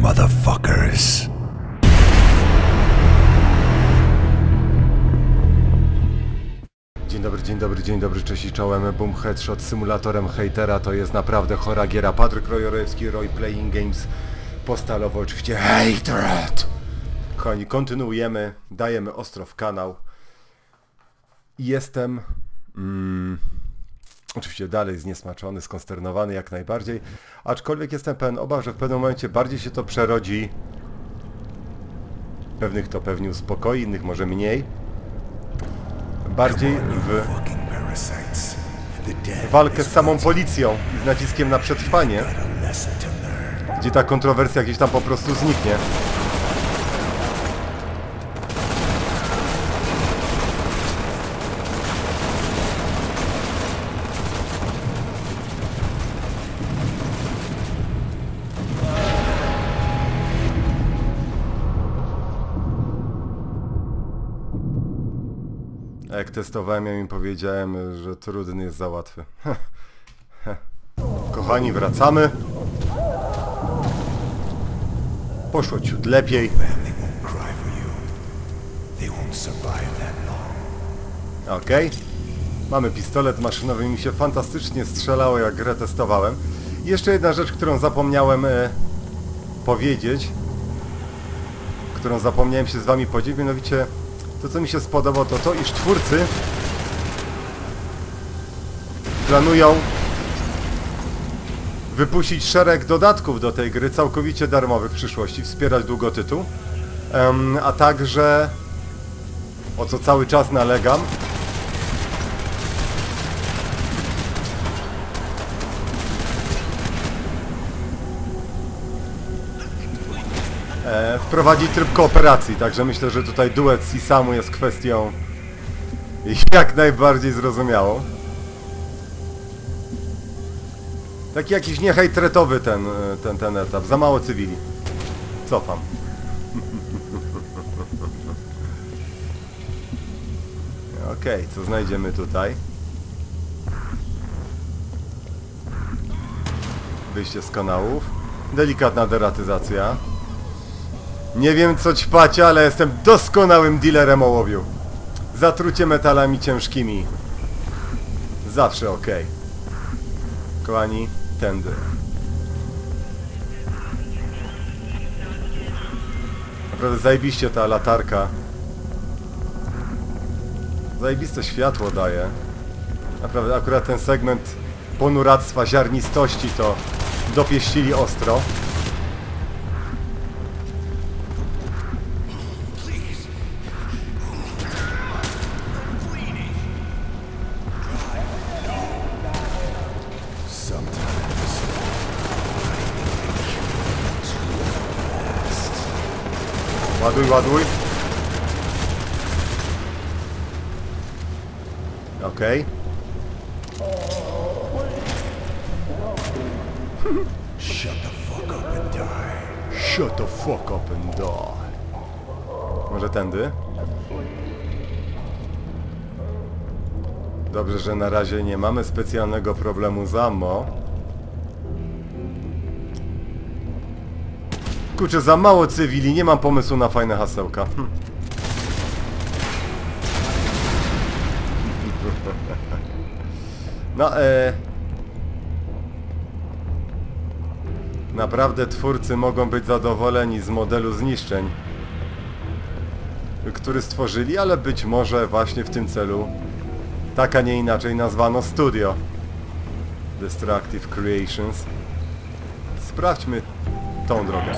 motherfuckers. Dzień dobry, dzień dobry, dzień dobry, cześć i czołem. Boom Headshot symulatorem hejtera to jest naprawdę chora giera. Patryk Rojorewski, Roy Playing Games, postalowo oczywiście Hatred. Kochani, kontynuujemy, dajemy ostro w kanał. Jestem... Mm, oczywiście dalej zniesmaczony, skonsternowany jak najbardziej, aczkolwiek jestem pełen obaw, że w pewnym momencie bardziej się to przerodzi. Pewnych to pewnie uspokoi, innych może mniej. Bardziej w walkę z samą policją i z naciskiem na przetrwanie, gdzie ta kontrowersja gdzieś tam po prostu zniknie. Jak testowałem, ja im powiedziałem, że trudny jest za łatwy. Kochani, wracamy. Poszło ciut lepiej. Okej. Mamy pistolet maszynowy, mi się fantastycznie strzelało, jak grę testowałem. I jeszcze jedna rzecz, którą zapomniałem e, powiedzieć, którą zapomniałem się z wami podzielić, mianowicie to, co mi się spodobało, to to, iż twórcy planują wypuścić szereg dodatków do tej gry, całkowicie darmowych w przyszłości, wspierać długotytuł, Em, a także, o co cały czas nalegam, wprowadzić tryb kooperacji, także myślę, że tutaj duet z Isamu jest kwestią jak najbardziej zrozumiałą. Taki jakiś niehejtretowy ten, e, ten, ten etap, za mało cywili. Cofam. Okej, co znajdziemy tutaj? Wyjście z kanałów. Delikatna deratyzacja. Nie wiem co ćpacie, ale jestem doskonałym dealerem ołowiu. Zatrucie metalami ciężkimi. Zawsze ok. Kochani, tędy. Naprawdę zajebiście ta latarka. Zajebiste światło daje. Naprawdę akurat ten segment ponuractwa, ziarnistości to dopieścili ostro. Ładuj. Okej. shut the fuck up and die. Shut the fuck up and die. Może tędy? Dobrze, że na razie nie mamy specjalnego problemu z ammo. Kurczę, za mało cywili, nie mam pomysłu na fajne hasełka. Hm. No, e... Naprawdę twórcy mogą być zadowoleni z modelu zniszczeń, który stworzyli, ale być może właśnie w tym celu tak, a nie inaczej nazwano studio Destructive Creations. Sprawdźmy tą drogę.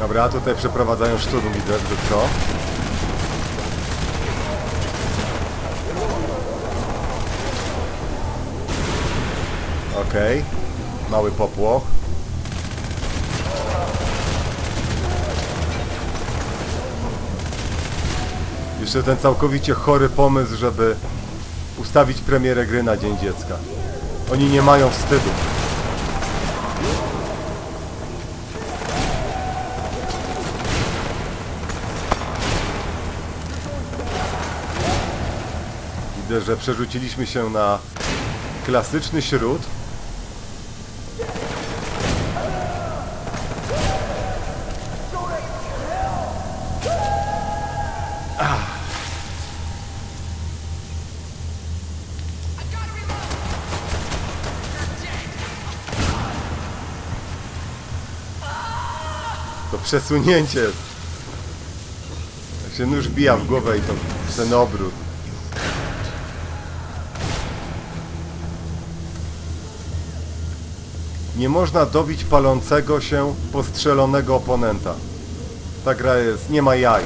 Dobra, tutaj przeprowadzają szturm, widzę tylko. Okej. Mały popłoch. Jeszcze ten całkowicie chory pomysł, żeby ustawić premierę gry na Dzień Dziecka. Oni nie mają wstydu. Widzę, że przerzuciliśmy się na klasyczny śród. Przesunięcie. Jak się nóż bija w głowę i to ten obrót. Nie można dobić palącego się postrzelonego oponenta. Ta gra jest... nie ma jaj.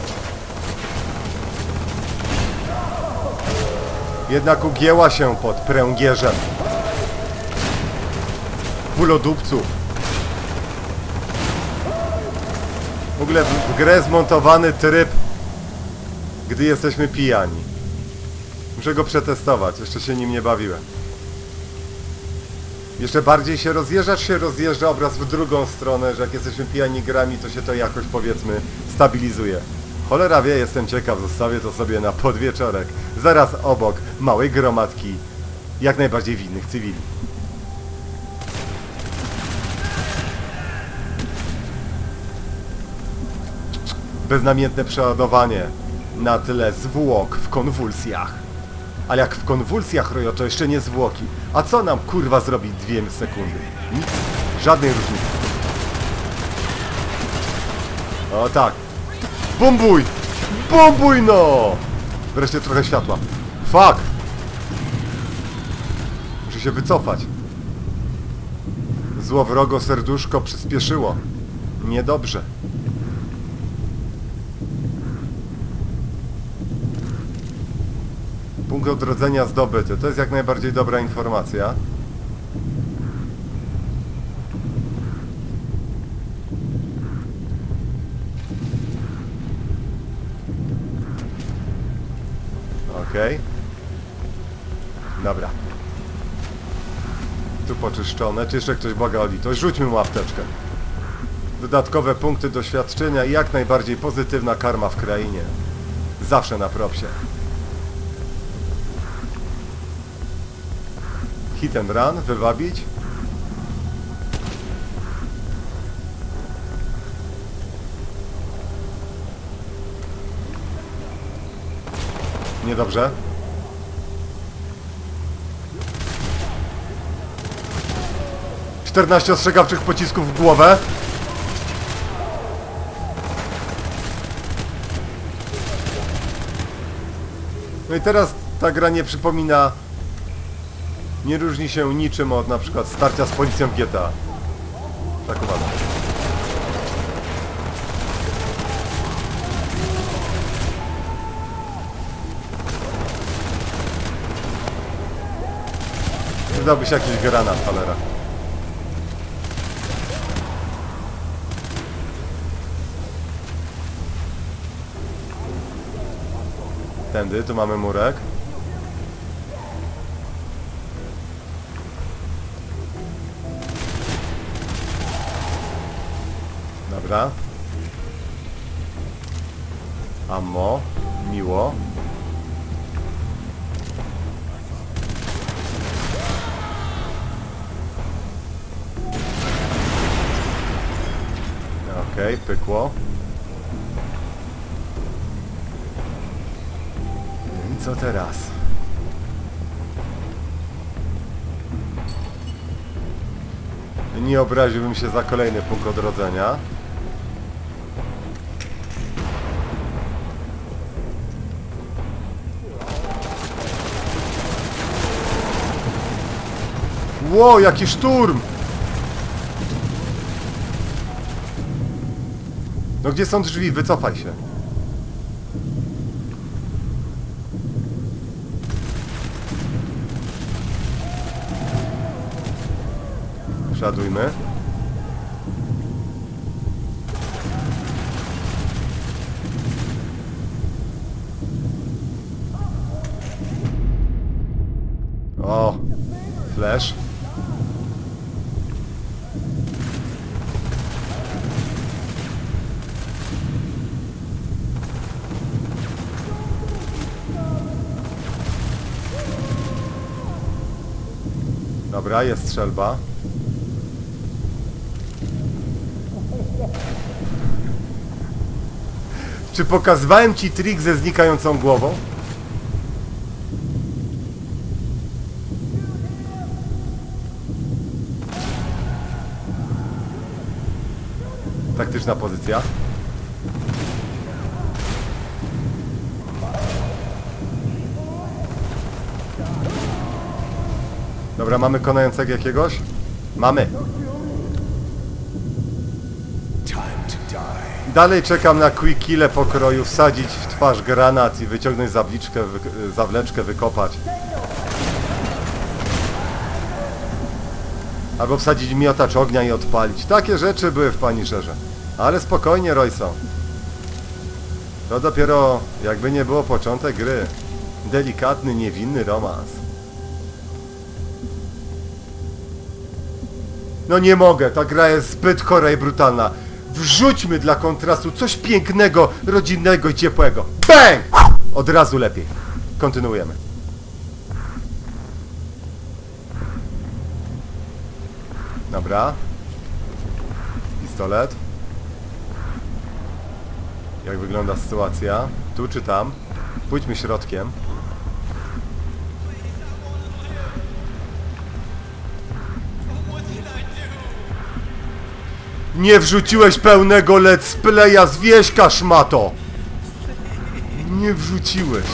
Jednak ugięła się pod pręgierzem. Bulodupców. Ogóle w, grę zmontowany tryb, gdy jesteśmy pijani. Muszę go przetestować, jeszcze się nim nie bawiłem. Jeszcze bardziej się rozjeżdżać się rozjeżdża obraz w drugą stronę, że jak jesteśmy pijani grami, to się to jakoś powiedzmy stabilizuje. Cholera wie, jestem ciekaw, zostawię to sobie na podwieczorek. Zaraz obok małej gromadki jak najbardziej winnych cywili. Beznamiętne przeładowanie na tle zwłok w konwulsjach. Ale jak w konwulsjach rojo, to jeszcze nie zwłoki. A co nam kurwa zrobi dwie sekundy? Nic. Żadnej różnicy. O tak. Bombuj! Bombuj no! Wreszcie trochę światła. Fuck! Muszę się wycofać. Złowrogo serduszko przyspieszyło. Niedobrze. Punkt odrodzenia zdobyty. To jest jak najbardziej dobra informacja. Okej. Dobra. Tu poczyszczone. Czy jeszcze ktoś błaga o litość? Rzućmy mu. Dodatkowe punkty doświadczenia i jak najbardziej pozytywna karma w krainie. Zawsze na propsie. Hit and run, wywabić. Niedobrze. Czternaście ostrzegawczych pocisków w głowę. No i teraz ta gra nie przypomina nie różni się niczym od na przykład starcia z policją GTA. Tak uważam. Przydałby się jakiś granat, cholera. Tędy, tu mamy murek. Dobra. Ammo. Miło. Okej, pykło. I co teraz? Nie obraziłbym się za kolejny punkt odrodzenia. Ło, jaki szturm! No gdzie są drzwi? Wycofaj się. Przeładujmy. O, flash. Dobra, jest strzelba. Czy pokazywałem ci trik ze znikającą głową? Krytyczna pozycja. Dobra, mamy konającego jakiegoś? Mamy. Dalej czekam na quick kille pokroju, wsadzić w twarz granat i wyciągnąć zawliczkę, wy, zawleczkę, wykopać. Albo wsadzić miotacz ognia i odpalić. Takie rzeczy były w Punisherze. Ale spokojnie, Royson. To dopiero, jakby nie było początek gry. Delikatny, niewinny romans. No nie mogę, ta gra jest zbyt chora i brutalna. Wrzućmy dla kontrastu coś pięknego, rodzinnego i ciepłego. Bang! Od razu lepiej. Kontynuujemy. Dobra. Pistolet. Jak wygląda sytuacja? Tu czy tam? Pójdźmy środkiem. Nie wrzuciłeś pełnego let's playa z wieśka, szmato! Nie wrzuciłeś.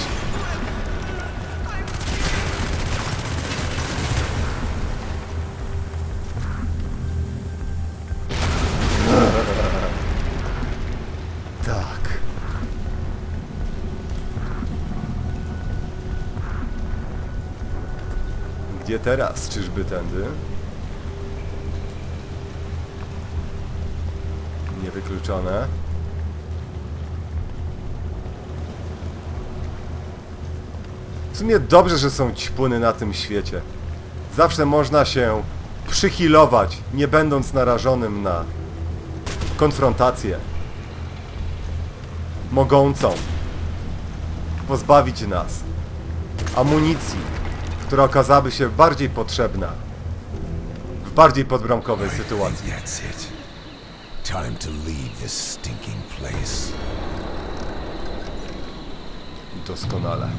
Tak. Gdzie teraz? Czyżby tędy? Niewykluczone. W sumie dobrze, że są ćpuny na tym świecie. Zawsze można się przychilować, nie będąc narażonym na konfrontację mogącą pozbawić nas amunicji, która okazałaby się bardziej potrzebna w bardziej podbramkowej sytuacji. Think that's it. Time to leave this stinking place. Doskonale.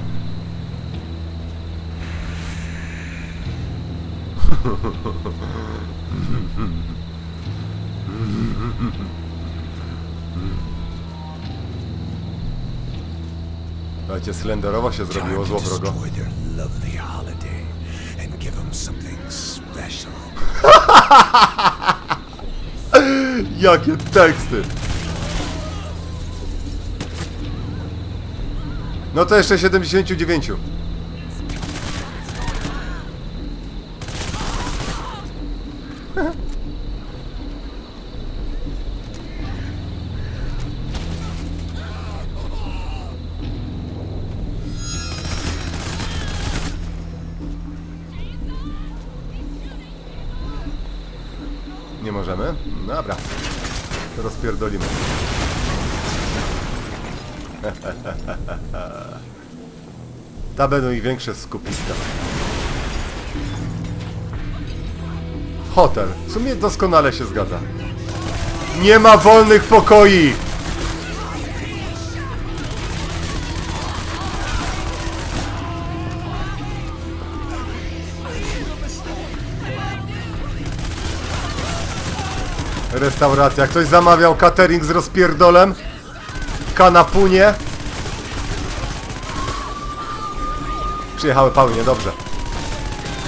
Słuchajcie, slenderowo się zrobiło to złowrogo. Jakie teksty! No to jeszcze 79. Ta będą i większe skupiska. Hotel. W sumie doskonale się zgadza. Nie ma wolnych pokoi! Restauracja. Ktoś zamawiał catering z rozpierdolem? Kanapunie? Przyjechały pełnie, dobrze.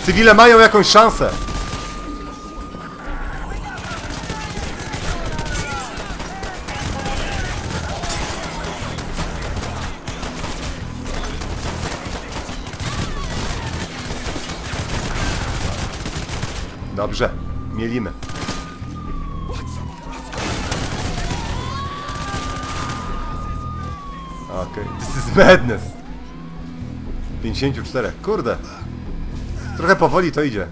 Cywile mają jakąś szansę. Dobrze, mielimy. Okej, this is madness. 54, kurde. Trochę powoli to idzie.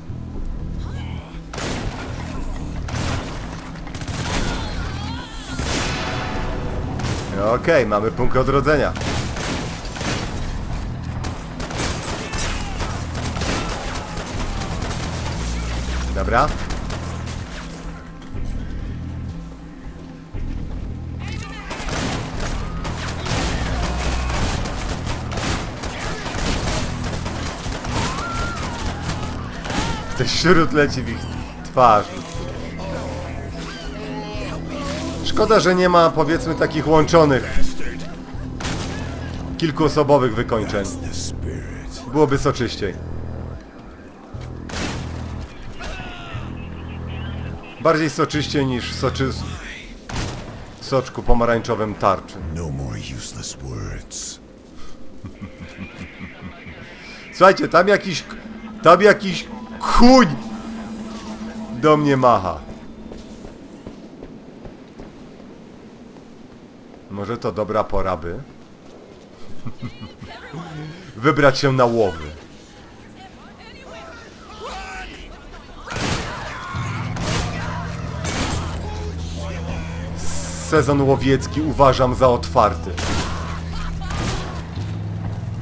Okej, mamy punkt odrodzenia. Dobra. Ten śród leci w ich twarz. Szkoda, że nie ma powiedzmy takich łączonych kilkuosobowych wykończeń. Byłoby soczyściej. Bardziej soczyściej niż soczy... w soczku pomarańczowym tarczy. No. Słuchajcie, tam jakiś... Tam jakiś chuń do mnie macha. Może to dobra pora, by wybrać się na łowy. Sezon łowiecki uważam za otwarty.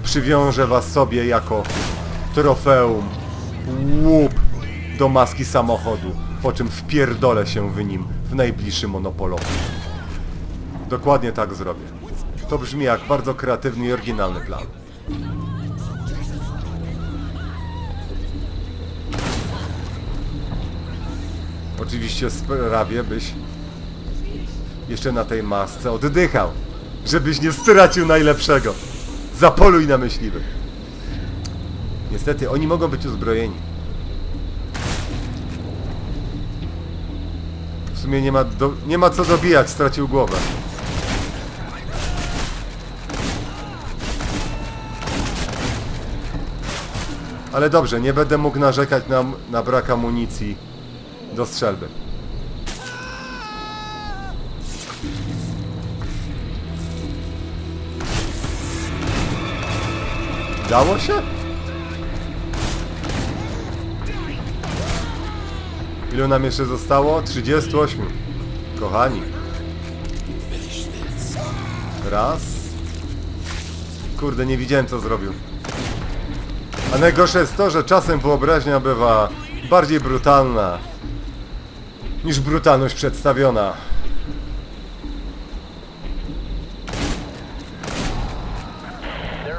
Przywiążę was sobie jako trofeum łup do maski samochodu, po czym wpierdolę się w nim w najbliższy monopolowy. Dokładnie tak zrobię. To brzmi jak bardzo kreatywny i oryginalny plan. Oczywiście sprawię, byś jeszcze na tej masce oddychał, żebyś nie stracił najlepszego. Zapoluj na myśliwych. Niestety, oni mogą być uzbrojeni. W sumie nie ma, do, nie ma co dobijać, stracił głowę. Ale dobrze, nie będę mógł narzekać na, na brak amunicji do strzelby. Dało się? Ilu nam jeszcze zostało? 38. Kochani. Raz. Kurde, nie widziałem co zrobił. A najgorsze jest to, że czasem wyobraźnia bywa bardziej brutalna niż brutalność przedstawiona. There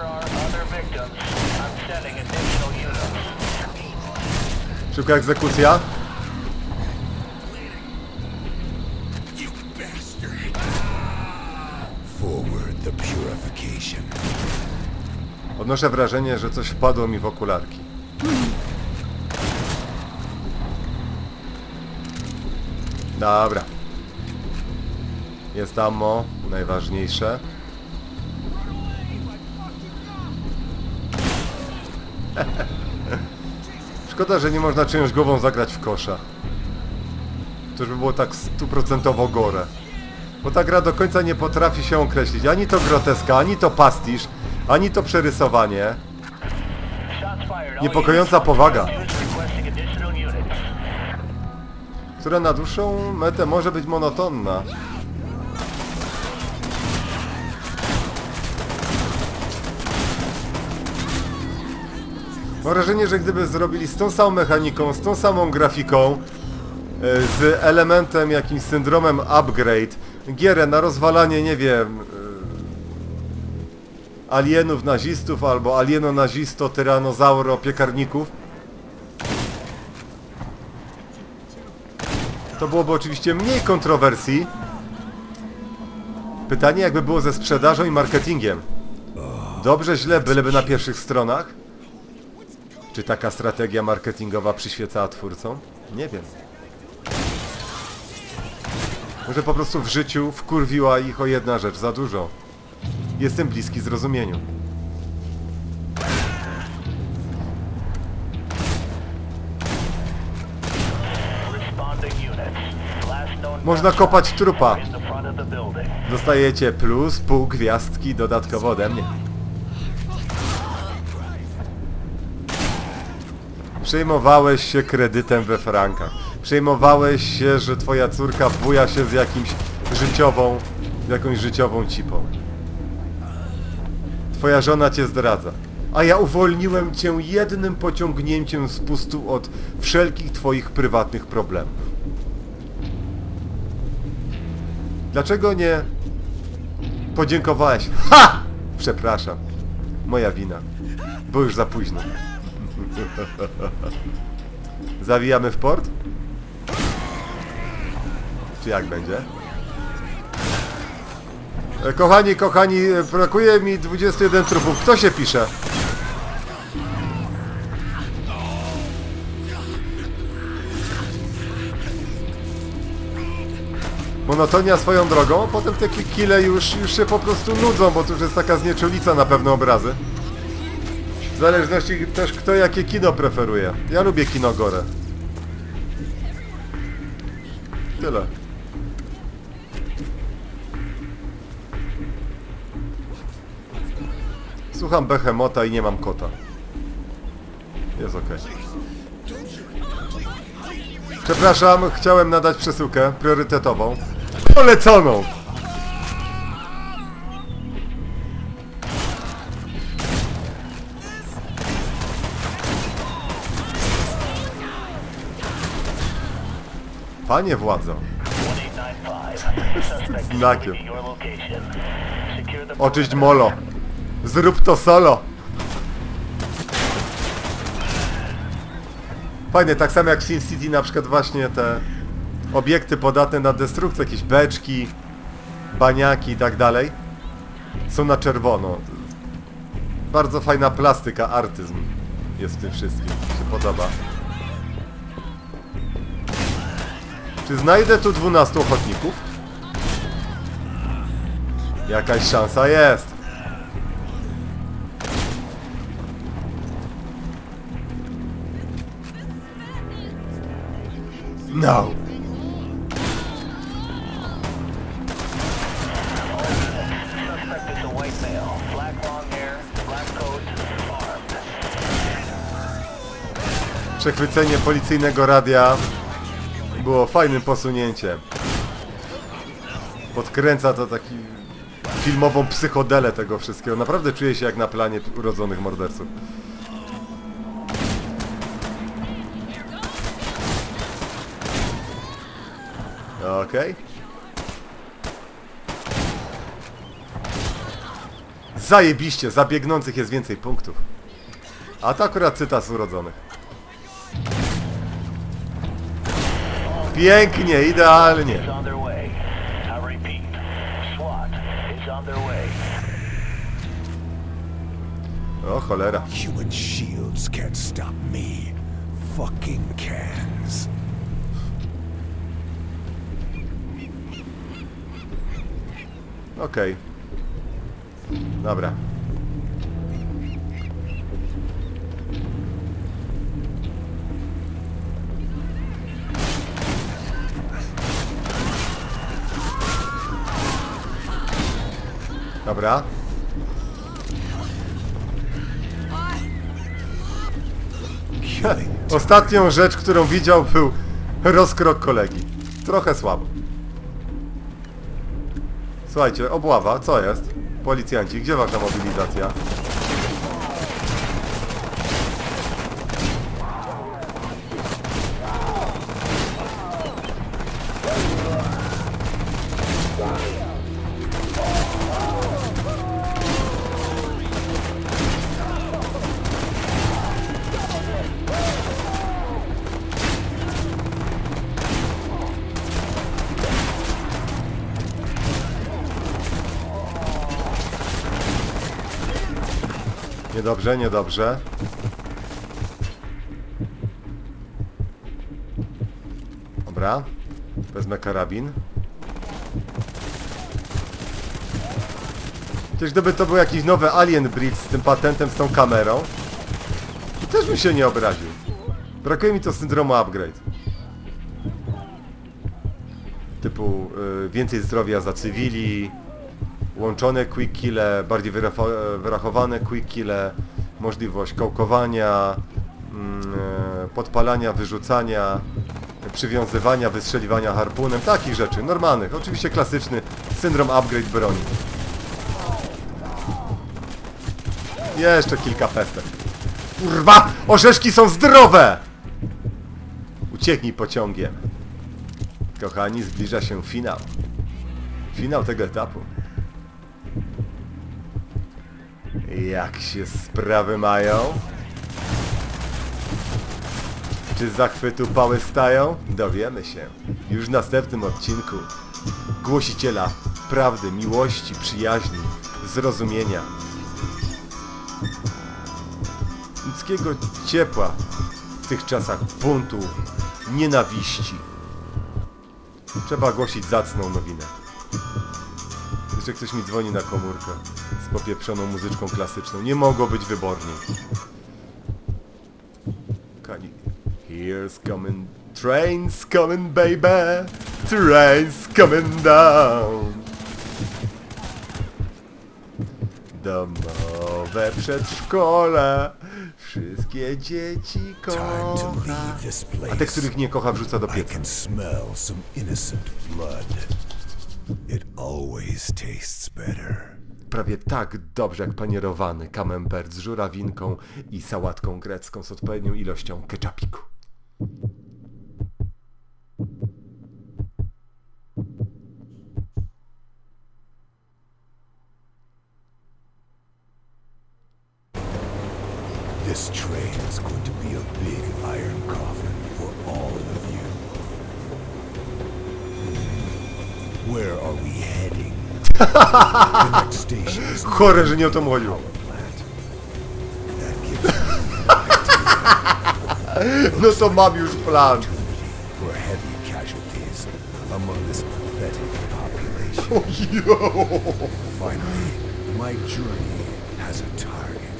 are Odnoszę wrażenie, że coś wpadło mi w okularki. Dobra. Jest ammo, najważniejsze. Szkoda, że nie można czyjąś głową zagrać w kosza. To już by było tak stuprocentowo gore. Bo ta gra do końca nie potrafi się określić. Ani to groteska, ani to pastisz, ani to przerysowanie. Niepokojąca powaga. która na dłuższą metę może być monotonna. Mam wrażenie, że gdyby zrobili z tą samą mechaniką, z tą samą grafiką, e, z elementem jakimś syndromem upgrade, gierę na rozwalanie, nie wiem, alienów nazistów albo alieno-nazisto, tyranozauro, piekarników, To byłoby oczywiście mniej kontrowersji. Pytanie jakby było ze sprzedażą i marketingiem. Dobrze, źle, byleby na pierwszych stronach? Czy taka strategia marketingowa przyświecała twórcom? Nie wiem. Może po prostu w życiu wkurwiła ich o jedna rzecz za dużo. Jestem bliski zrozumieniu. Można kopać trupa. Dostajecie plus pół gwiazdki dodatkowo ode mnie. Przejmowałeś się kredytem we frankach. Przejmowałeś się, że twoja córka buja się z jakimś życiową, jakąś życiową cipą. Twoja żona cię zdradza. A ja uwolniłem cię jednym pociągnięciem z pustu od wszelkich twoich prywatnych problemów. Dlaczego nie podziękowałeś? Ha! Przepraszam. Moja wina. Bo już za późno. Zawijamy w port? Czy jak będzie? E, Kochani, kochani, e, brakuje mi 21 trupów. Kto się pisze? Monotonia swoją drogą, potem te ki- kile już, już się po prostu nudzą, bo to już jest taka znieczulica na pewne obrazy. W zależności też kto jakie kino preferuje. Ja lubię kino gore. Tyle. Słucham Behemota i nie mam kota. Jest okej. Przepraszam, chciałem nadać przesyłkę priorytetową. Poleconą! Panie władzo, 1895. Suspect is Znakiem. oczyść molo. Zrób to solo. Fajnie, tak samo jak w Sin City na przykład właśnie te obiekty podatne na destrukcję, jakieś beczki, baniaki i tak dalej, są na czerwono. Bardzo fajna plastyka, artyzm jest w tym wszystkim. Się podoba. Czy znajdę tu 12 ochotników? Jakaś szansa jest. Armed. Przechwycenie policyjnego radia było fajnym posunięciem. Podkręca to taki filmową psychodelę tego wszystkiego. Naprawdę czuję się jak na planie urodzonych morderców. Okej. Zajebiście, za biegnących jest więcej punktów. A to akurat cytat z urodzonych. Pięknie, idealnie. O cholera. Human shields can't stop me. Fucking cans. Okej. Dobra. Dobra. Killing. Ostatnią rzecz, którą widział był rozkrok kolegi. Trochę słabo. Słuchajcie, obława, co jest? Policjanci, gdzie wasza mobilizacja? Niedobrze, niedobrze. Dobra. Wezmę karabin. Przecież gdyby to był jakiś nowy Alien Breed z tym patentem, z tą kamerą, to też bym się nie obraził. Brakuje mi to syndromu upgrade. Typu y, więcej zdrowia za cywili, łączone quick kille, bardziej wyrachowane quick kille, możliwość kołkowania, mm, e, podpalania, wyrzucania, przywiązywania, wystrzeliwania harpunem, takich rzeczy, normalnych. Oczywiście klasyczny syndrom upgrade broni. Jeszcze kilka pestek. Kurwa! Orzeszki są zdrowe! Ucieknij pociągiem. Kochani, zbliża się finał. Finał tego etapu. Jak się sprawy mają? Czy zachwytu pały stają? Dowiemy się już w następnym odcinku Głosiciela prawdy, miłości, przyjaźni, zrozumienia. Ludzkiego ciepła w tych czasach buntu, nienawiści. Trzeba głosić zacną nowinę. Jeszcze ktoś mi dzwoni na komórkę z popieprzoną muzyczką klasyczną. Nie mogło być wyborniej. Kani... Here's coming... Trains coming, baby! Trains coming down! Domowe przedszkole Wszystkie dzieci kocha. A te, których nie kocha, wrzuca do pieca. It always tastes better. Prawie tak dobrze jak panierowany camembert z żurawinką i sałatką grecką z odpowiednią ilością ketchupiku. This train is going to be a big iron coffin for all of you. Where are we heading? Chore, że nie o to chodziło. No to mam już plan. pathetic population. Finally, my journey has a target.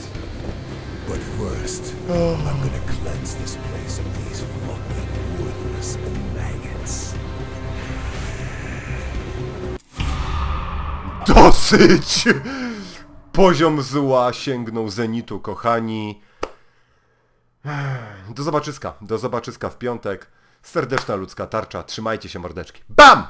But first, I'm gonna cleanse this place of these fucking worthless maggots. dosyć! Poziom zła sięgnął zenitu, kochani. Do zobaczyska, do zobaczyska w piątek. Serdeczna ludzka tarcza, trzymajcie się mordeczki. BAM!